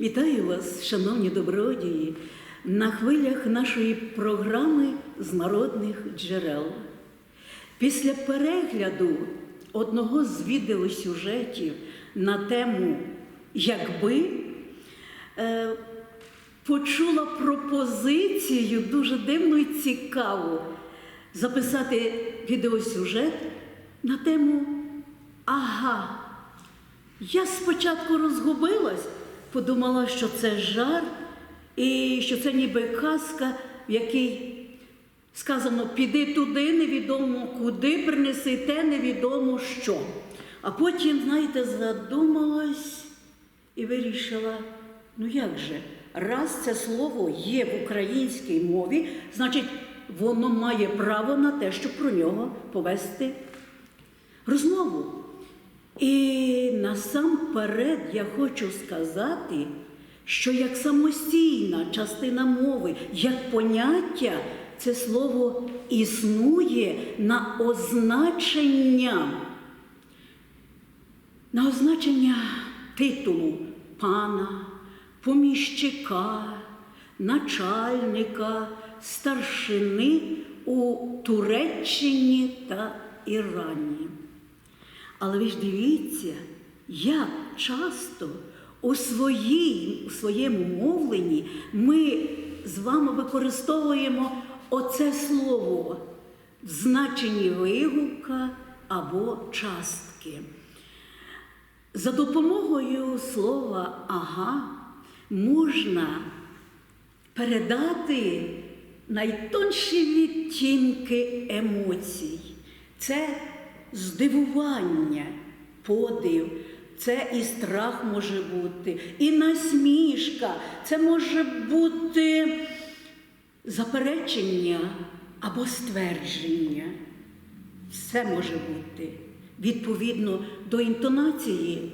Вітаю вас, шановні добродії, на хвилях нашої програми з народних джерел. Після перегляду одного з відеосюжетів на тему Якби е, почула пропозицію дуже дивну і цікаву записати відеосюжет на тему Ага. Я спочатку розгубилась, подумала, що це жарт і що це ніби казка, в якій сказано піди туди, невідомо куди, принеси те, невідомо що. А потім, знаєте, задумалась і вирішила, ну як же, раз це слово є в українській мові, значить, воно має право на те, щоб про нього повести розмову. І насамперед я хочу сказати, що як самостійна частина мови, як поняття, це слово існує на означення, на означення титулу пана, поміщика, начальника, старшини у Туреччині та Ірані. Але ви ж дивіться, як часто у, своїй, у своєму мовленні ми з вами використовуємо оце слово в значенні вигука або частки. За допомогою слова ага можна передати найтонші відтінки емоцій. Це здивування, подив, це і страх може бути, і насмішка, це може бути заперечення або ствердження. Все може бути відповідно до інтонації,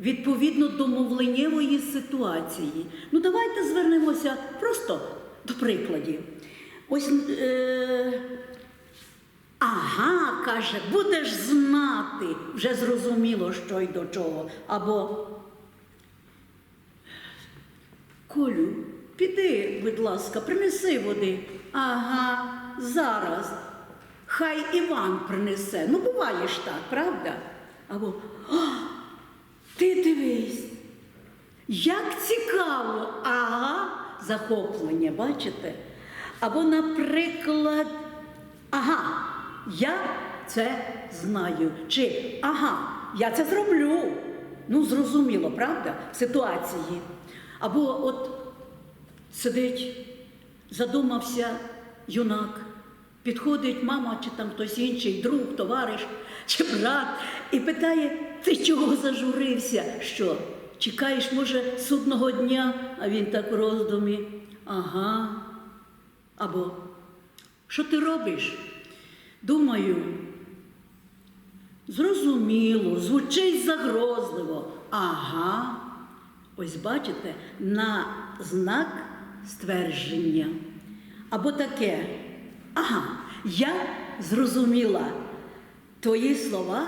відповідно до мовленнєвої ситуації. Ну, давайте звернемося просто до прикладів. Ось. Е- Ага, каже, будеш знати, вже зрозуміло, що й до чого. Або Колю, піди, будь ласка, принеси води. Ага, зараз. Хай Іван принесе. Ну, буває ж так, правда? Або «А, ти дивись. Як цікаво, ага, захоплення, бачите? Або, наприклад, ага. Я це знаю. Чи ага, я це зроблю. Ну, зрозуміло, правда? Ситуації. Або от сидить, задумався юнак, підходить мама чи там хтось інший, друг, товариш чи брат, і питає, ти чого зажурився? Що? Чекаєш, може, судного дня, а він так в роздумі. Ага. Або що ти робиш? Думаю, зрозуміло, звучить загрозливо. Ага, ось бачите, на знак ствердження. Або таке. Ага, я зрозуміла твої слова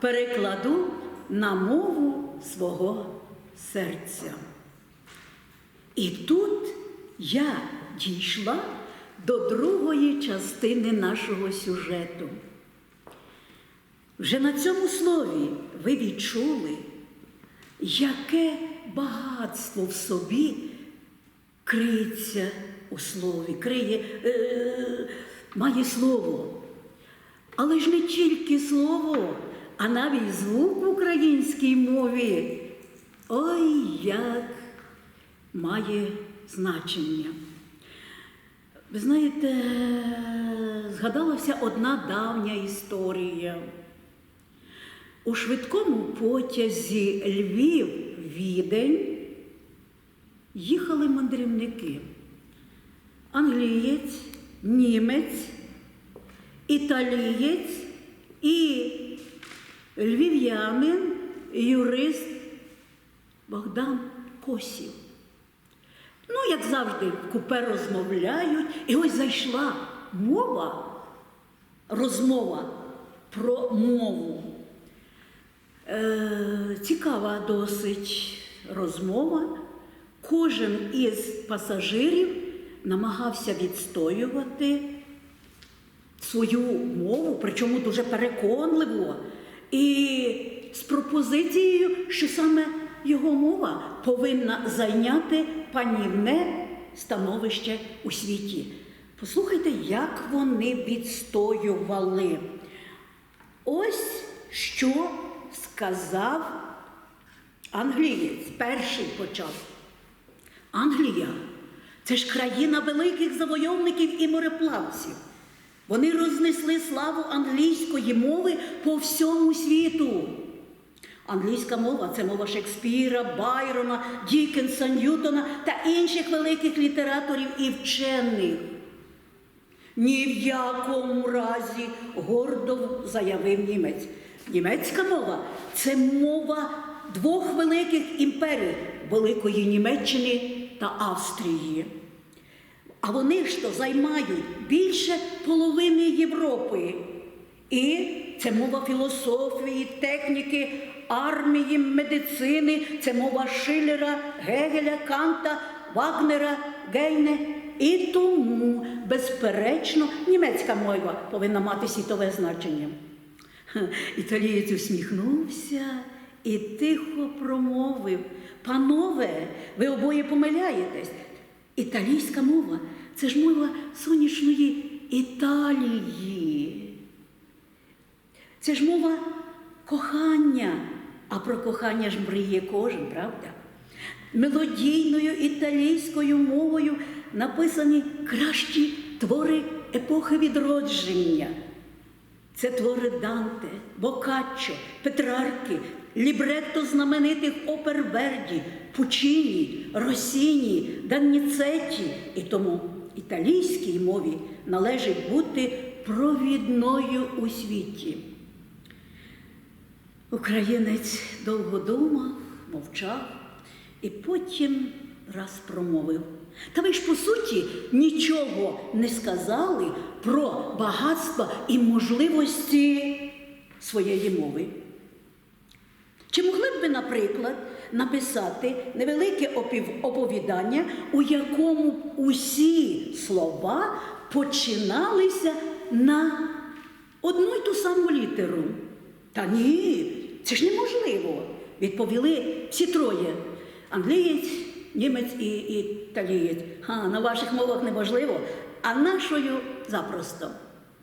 перекладу на мову свого серця. І тут я дійшла до другої частини нашого сюжету. Вже на цьому слові ви відчули, яке багатство в собі криється у слові, криє, е, має слово. Але ж не тільки слово, а навіть звук в українській мові. Ой, як має значення. Ви знаєте, згадалася одна давня історія. У швидкому потязі Львів Відень їхали мандрівники. Англієць, німець, італієць і львів'янин, юрист Богдан Косів. Ну, як завжди, в купе розмовляють, і ось зайшла мова, розмова про мову. Е, цікава досить розмова. Кожен із пасажирів намагався відстоювати свою мову, причому дуже переконливо, і з пропозицією, що саме його мова повинна зайняти панівне становище у світі. Послухайте, як вони відстоювали. Ось що сказав англієць, перший почав. Англія це ж країна великих завойовників і мореплавців. Вони рознесли славу англійської мови по всьому світу. Англійська мова це мова Шекспіра, Байрона, Дікенса, Ньютона та інших великих літераторів і вчених. Ні в якому разі гордо заявив німець. Німецька мова це мова двох великих імперій Великої Німеччини та Австрії. А вони ж то займають більше половини Європи. І це мова філософії, техніки, армії, медицини, це мова Шиллера, Гегеля, Канта, Вагнера, Гейне. І тому, безперечно, німецька мова повинна мати світове значення. Італієць усміхнувся і тихо промовив: Панове, ви обоє помиляєтесь. Італійська мова це ж мова сонячної Італії. Це ж мова кохання, а про кохання ж мріє кожен, правда? Мелодійною італійською мовою написані кращі твори епохи відродження. Це твори Данте, Бокаччо, Петрарки, лібретто знаменитих опер Верді, Пучині, Росіні, Данніцетті. І тому італійській мові належить бути провідною у світі. Українець довго думав, мовчав і потім раз промовив. Та ви ж по суті нічого не сказали про багатство і можливості своєї мови. Чи могли б ви, наприклад, написати невелике оповідання, у якому усі слова починалися на одну й ту саму літеру? Та ні, це ж неможливо, відповіли всі троє: англієць, німець і італієць. Ха, на ваших мовах неможливо, а нашою запросто.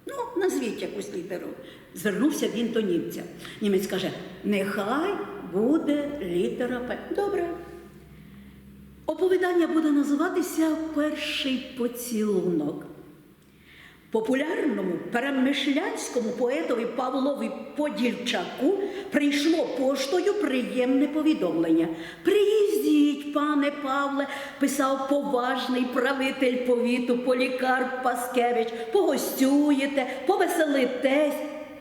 Ну, назвіть якусь літеру. Звернувся він до німця. Німець каже: нехай буде літера П. Добре. Оповідання буде називатися Перший поцілунок. Популярному перемишлянському поетові Павлові Подільчаку прийшло поштою приємне повідомлення. Приїздіть, пане Павле, писав поважний правитель повіту Полікарп Паскевич, погостюєте, повеселитесь.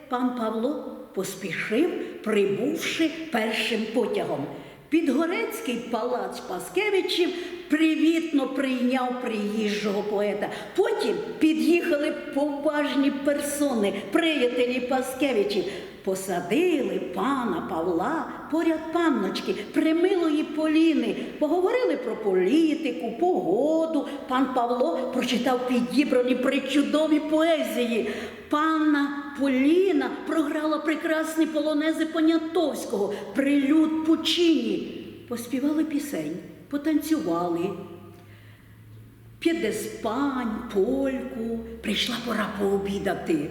Пан Павло поспішив, прибувши першим потягом. Підгорецький палац Паскевичів привітно прийняв приїжджого поета. Потім під'їхали поважні персони, приятелі Паскевичів. Посадили пана Павла поряд панночки, примилої Поліни, поговорили про політику, погоду. Пан Павло прочитав підібрані причудові поезії. Панна Поліна програла прекрасні полонези Понятовського, прилюд Пучині. Поспівали пісень, потанцювали. П'єдеспань, польку, прийшла пора пообідати.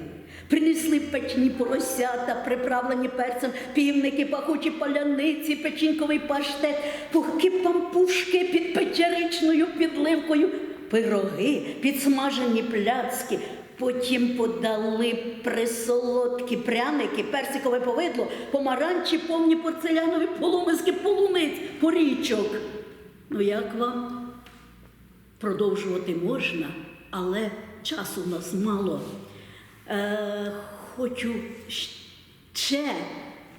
Принесли печні поросята, приправлені перцем, півники, пахучі паляниці, печінковий паштет, пухкі пампушки під печеричною підливкою, пироги, підсмажені пляцки. Потім подали присолодкі пряники, персикове повидло, помаранчі, повні порцелянові полумиски, полуниць, порічок. Ну як вам? Продовжувати можна, але часу в нас мало. Е, хочу ще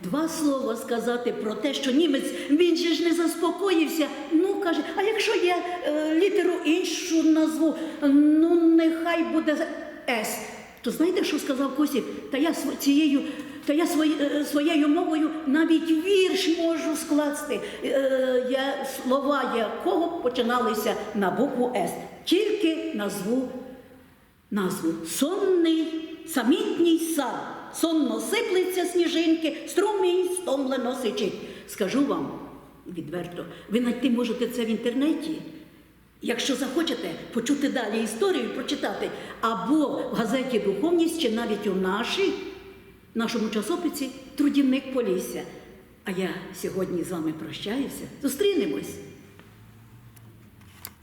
два слова сказати про те, що німець він же ж не заспокоївся. Ну, каже, а якщо я е, літеру іншу назву, ну нехай буде С. То знаєте, що сказав Косів? Та я цією Та я свої- е, своєю мовою навіть вірш можу скласти, е, я, слова якого починалися на букву С. Тільки назву назву Сонний самітній сад. Сонно сиплеться сніжинки, струмінь стомлено сичить. Скажу вам відверто, ви знайти можете це в інтернеті. Якщо захочете почути далі історію, прочитати, або в газеті Духовність, чи навіть у нашій, нашому часописі Трудівник Полісся. А я сьогодні з вами прощаюся. Зустрінемось.